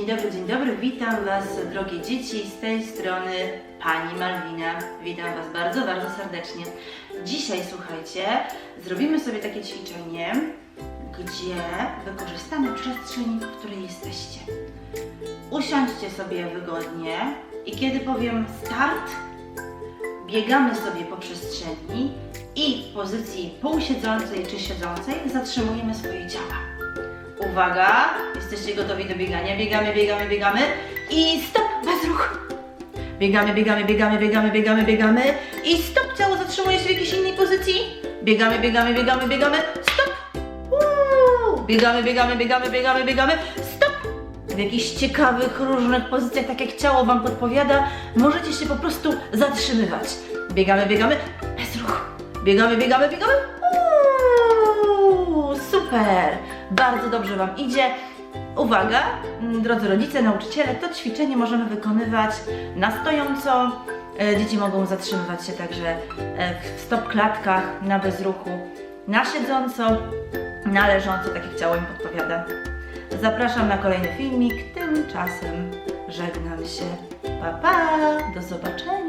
Dzień dobry, dzień dobry. Witam Was, drogie dzieci, z tej strony Pani Malwina. Witam Was bardzo, bardzo serdecznie. Dzisiaj, słuchajcie, zrobimy sobie takie ćwiczenie, gdzie wykorzystamy przestrzeń, w której jesteście. Usiądźcie sobie wygodnie i kiedy powiem start, biegamy sobie po przestrzeni i w pozycji półsiedzącej czy siedzącej zatrzymujemy swoje ciała. Uwaga, jesteście gotowi do biegania. Biegamy, biegamy, biegamy i stop, bez ruchu. Biegamy, biegamy, biegamy, biegamy, biegamy, biegamy i stop, ciało zatrzymuje się w jakiejś innej pozycji. Biegamy, biegamy, biegamy, biegamy, stop. Uuu. Biegamy, biegamy, biegamy, biegamy, biegamy, stop. W jakichś ciekawych, różnych pozycjach, tak jak ciało Wam podpowiada, możecie się po prostu zatrzymywać. Biegamy, biegamy, bez ruchu. Biegamy, biegamy, biegamy. Uuu, super! Bardzo dobrze Wam idzie. Uwaga, m, drodzy rodzice, nauczyciele, to ćwiczenie możemy wykonywać na stojąco. E, Dzieci mogą zatrzymywać się także e, w stop klatkach, na bezruchu, na siedząco, na leżąco, tak jak ciało im podpowiada. Zapraszam na kolejny filmik. Tymczasem żegnam się. Pa, pa! Do zobaczenia!